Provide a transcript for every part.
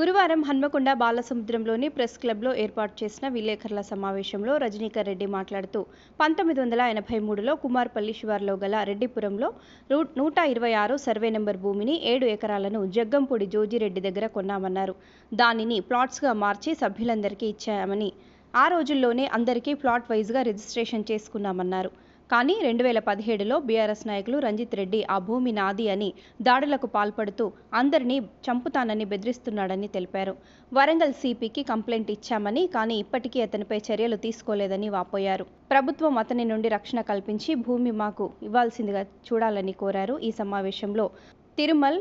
గురువారం హన్మకొండ బాలసముద్రంలోని ప్రెస్ క్లబ్లో ఏర్పాటు చేసిన విలేకరుల సమావేశంలో రజనీకర్ రెడ్డి మాట్లాడుతూ పంతొమ్మిది వందల ఎనభై మూడులో కుమార్పల్లి శివార్లో గల రెడ్డిపురంలో నూట ఇరవై ఆరు సర్వే నెంబర్ భూమిని ఏడు ఎకరాలను జగ్గంపూడి జోజిరెడ్డి దగ్గర కొన్నామన్నారు. దానిని ప్లాట్స్గా మార్చి సభ్యులందరికీ ఇచ్చామని ఆ రోజుల్లోనే అందరికీ ప్లాట్ వైజ్గా రిజిస్ట్రేషన్ చేసుకున్నామన్నారు. కానీ రెండు వేల పదిహేడులో బీఆర్ఎస్ నాయకులు రంజిత్ రెడ్డి ఆ భూమి నాది అని దాడులకు పాల్పడుతూ అందరినీ చంపుతానని బెదిరిస్తున్నాడని తెలిపారు. వరంగల్ సిపికి కంప్లైంట్ ఇచ్చామని కానీ ఇప్పటికీ అతనిపై చర్యలు తీసుకోలేదని వాపోయారు. ప్రభుత్వం అతని నుండి రక్షణ కల్పించి భూమి మాకు ఇవ్వాల్సిందిగా చూడాలని కోరారు. ఈ సమావేశంలో తిరుమల్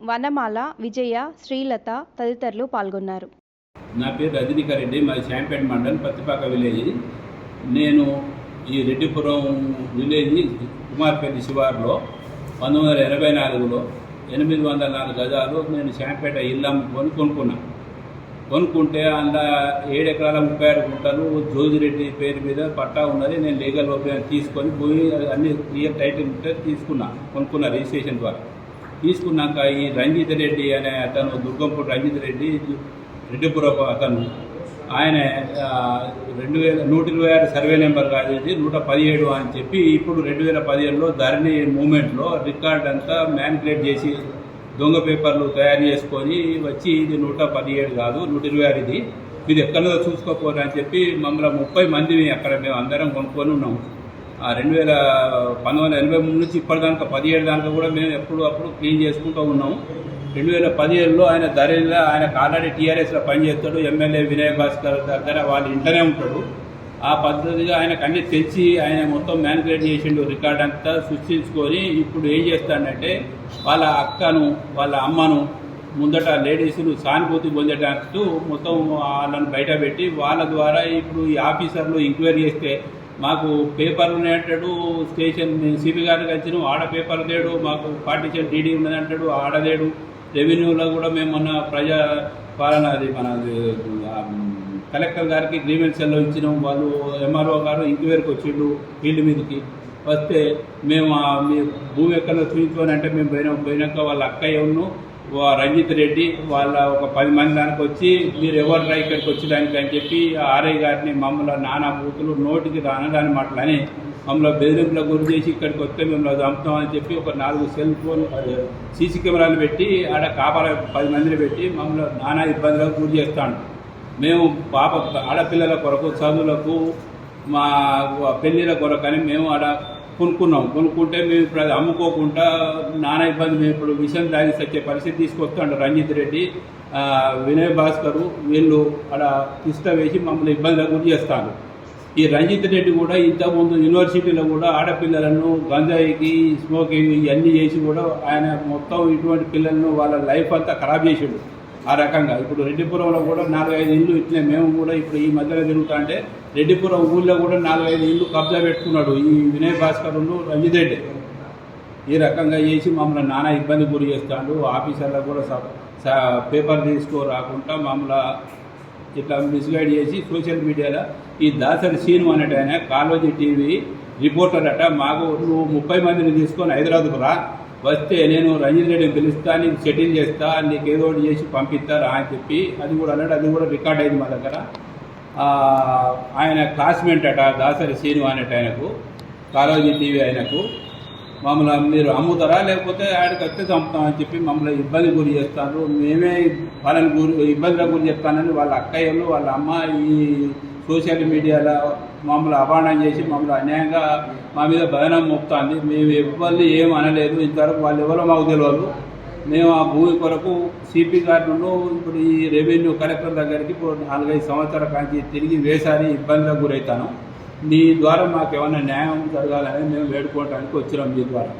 వనమాల విజయ శ్రీలత తదితరులు పాల్గొన్నారు. నా పేరు రజనీకర్ మాది శాంపేట మండల్ పత్తిపాక విలేజ్. నేను ఈ రెడ్డిపురం విలేజ్ కుమార్పేట శివార్లో పంతొమ్మిది వందల ఎనభై నాలుగులో ఎనిమిది వందల నాలుగు గజాలు నేను శాంపేట ఇల్లు అమ్ముకొని కొనుక్కున్నాను కొనుక్కుంటే అందులో ఏడు ఎకరాల ముప్పై ఆరు గుంటలు జోజిరెడ్డి పేరు మీద పట్టా ఉన్నది. నేను లీగల్ ఒపీనియన్ తీసుకొని భూమి అన్ని క్లియర్ టైటిల్ ఉంటే తీసుకున్నా కొనుక్కున్నా రిజిస్ట్రేషన్ ద్వారా. తీసుకున్నాక ఈ రంజిత్ రెడ్డి అనే అతను దుర్గంపూడి రంజిత్ రెడ్డి రెడ్డిపురపు అతను ఆయన రెండు వేల నూట ఇరవై ఆరు సర్వే నెంబర్ కాదు నూట పదిహేడు అని చెప్పి ఇప్పుడు రెండు వేల పదిహేడులో ధరణి మూమెంట్లో రికార్డ్ అంతా మ్యానిపులేట్ చేసి దొంగ పేపర్లు తయారు చేసుకొని వచ్చి ఇది నూట పదిహేడు కాదు నూట ఇరవై ఆరు ఇది. ఇది ఎక్కడో చూసుకోపోరు అని చెప్పి మమ్మల్ని ముప్పై మంది అక్కడ మేము అందరం కొనుక్కొని ఉన్నాము రెండు వేల పంతొమ్మిది వందల ఎనభై మూడు నుంచి ఇప్పటిదాకా పదిహేడు దాకా కూడా మేము ఎప్పుడు అప్పుడు క్లీన్ చేసుకుంటూ ఉన్నాము. రెండు వేల పదిహేడులో ఆయన ధరలో ఆయనకు ఆల్రెడీ టీఆర్ఎస్లో పనిచేస్తాడు ఎమ్మెల్యే వినయ్ భాస్కర్ దగ్గర వాళ్ళ ఇంటనే ఉంటాడు. ఆ పద్ధతిగా ఆయనకు అన్ని తెచ్చి ఆయన మొత్తం మ్యానిపులేట్ చేసిండు రికార్డ్ అంతా సృష్టించుకొని ఇప్పుడు ఏం చేస్తాడంటే వాళ్ళ అక్కను వాళ్ళ అమ్మను ముందట లేడీస్ను సానుభూతి పొందేటట్టు మొత్తం వాళ్ళని బయట పెట్టి వాళ్ళ ద్వారా ఇప్పుడు ఈ ఆఫీసర్లు ఎంక్వైరీ చేస్తే మాకు పేపర్లు అంటాడు స్టేషన్ సిబి గారికి వచ్చిన ఆడ పేపర్ లేడు మాకు పార్టీషన్ డీడీ ఉన్నది అంటాడు ఆడలేడు రెవెన్యూలో కూడా మేము మొన్న ప్రజా పాలన అది మన కలెక్టర్ గారికి గ్రీవెన్స్ సెల్లో ఇచ్చినాం. వాళ్ళు ఎంఆర్ఓ గారు ఇంక్వైరీకి వచ్చిండు ఫీల్డ్ మీదకి. వస్తే మేము మీ భూమి ఎక్కడ చూపించుకొని అంటే మేము పోయినాం. పోయినాక వాళ్ళ అక్కయ్య ఉన్ను రంజిత్ రెడ్డి వాళ్ళ ఒక పది మంది దానికి వచ్చి మీరు ఎవరు రా ఇక్కడికి వచ్చేదానికి అని చెప్పి ఆర్ఐ గారిని మమ్మల్ని నానా బూతులు నోటికి రానదాని మాటలని మమ్మల్ని బెదిరింపుల గురి చేసి ఇక్కడికి వస్తే మిమ్మల్ని చంపుతాం అని చెప్పి ఒక నాలుగు సెల్ ఫోన్ సీసీ కెమెరాలు పెట్టి ఆడ కాపలా పది మందిని పెట్టి మమ్మల్ని నానా ఇబ్బందులకు గురి చేస్తాడు మేము పాప ఆడపిల్లల కొరకు చదువులకు మా పెళ్ళిళ్ళ కొరకని మేము ఆడ కొనుక్కున్నాం. కొనుక్కుంటే మేము ఇప్పుడు అది అమ్ముకోకుండా నానా ఇబ్బంది మేము ఇప్పుడు విషయం తాగి వచ్చే పరిస్థితి తీసుకొస్తాడు రంజిత్ రెడ్డి వినయ్ భాస్కర్ వీళ్ళు అక్కడ ఇష్ట వేసి మమ్మల్ని ఇబ్బందులకు గురి చేస్తాను ఈ రంజిత్ రెడ్డి కూడా ఇంతకుముందు యూనివర్సిటీలో కూడా ఆడపిల్లలను గంజాయికి స్మోకింగ్ ఇవన్నీ చేసి కూడా ఆయన మొత్తం ఇటువంటి పిల్లలను వాళ్ళ లైఫ్ అంతా ఖరాబ్ చేసిండు. ఆ రకంగా. ఇప్పుడు రెడ్డిపురంలో కూడా నాలుగైదు ఇల్లు ఇట్లే మేము కూడా ఇప్పుడు ఈ మధ్యలో తిరుగుతా అంటే రెడ్డిపురం ఊళ్ళో కూడా నాలుగైదు ఇల్లు కబ్జా పెట్టుకున్నాడు ఈ వినయ్ భాస్కర్ రంజిత్ రెడ్డి. ఈ రకంగా చేసి మమ్మల్ని నానా ఇబ్బంది గురి చేస్తాడు. ఆఫీసర్లకు కూడా పేపర్ తీసుకో రాకుండా మమ్మల్ని ఇట్లా మిస్గైడ్ చేసి సోషల్ మీడియాలో ఈ దాసరి సీను అనేట ఆయన కాలోజీ టీవీ రిపోర్టర్ అట. మాకు నువ్వు ముప్పై మందిని తీసుకొని హైదరాబాద్కు రా. వస్తే నేను రంజిత్ రెడ్డిని పిలుస్తా నీకు సెటిల్ చేస్తా నీకు ఏదో ఒకటి చేసి పంపిస్తా రా అని చెప్పి అది కూడా అన్నాడు. అది కూడా రికార్డ్ అయింది మా దగ్గర. ఆయన క్లాస్మేట్ అట దాసరి శ్రీను అనేట ఆయనకు కాలోజీ టీవీ ఆయనకు. మమ్మల్ని మీరు అమ్ముతారా? లేకపోతే ఆడికి వస్తే చంపుతామని చెప్పి మమ్మల్ని ఇబ్బంది గురి చేస్తారు. మేమే వాళ్ళని గురి ఇబ్బందుల గురి చెప్తానని వాళ్ళ అక్కయ్యలు వాళ్ళ అమ్మ ఈ సోషల్ మీడియాలో మమ్మల్ని అపాండం చేసి మమ్మల్ని అన్యాయంగా మా మీద భయనం మోపుతుంది. మేము ఎవరిని ఏం అనలేదు. ఇంతవరకు వాళ్ళు ఎవరో మాకు తెలియదు మేము ఆ భూమి కొరకు సిపి గారిను ఇప్పుడు ఈ రెవెన్యూ కలెక్టర్ దగ్గరికి ఇప్పుడు నాలుగైదు సంవత్సరాల కాంచి తిరిగి వేసారి ఇబ్బందులకు గురవుతాను మీ ద్వారా మాకు ఏమైనా న్యాయం జరగాలని మేము వేడుకోవడానికి వచ్చినాం మీ ద్వారా.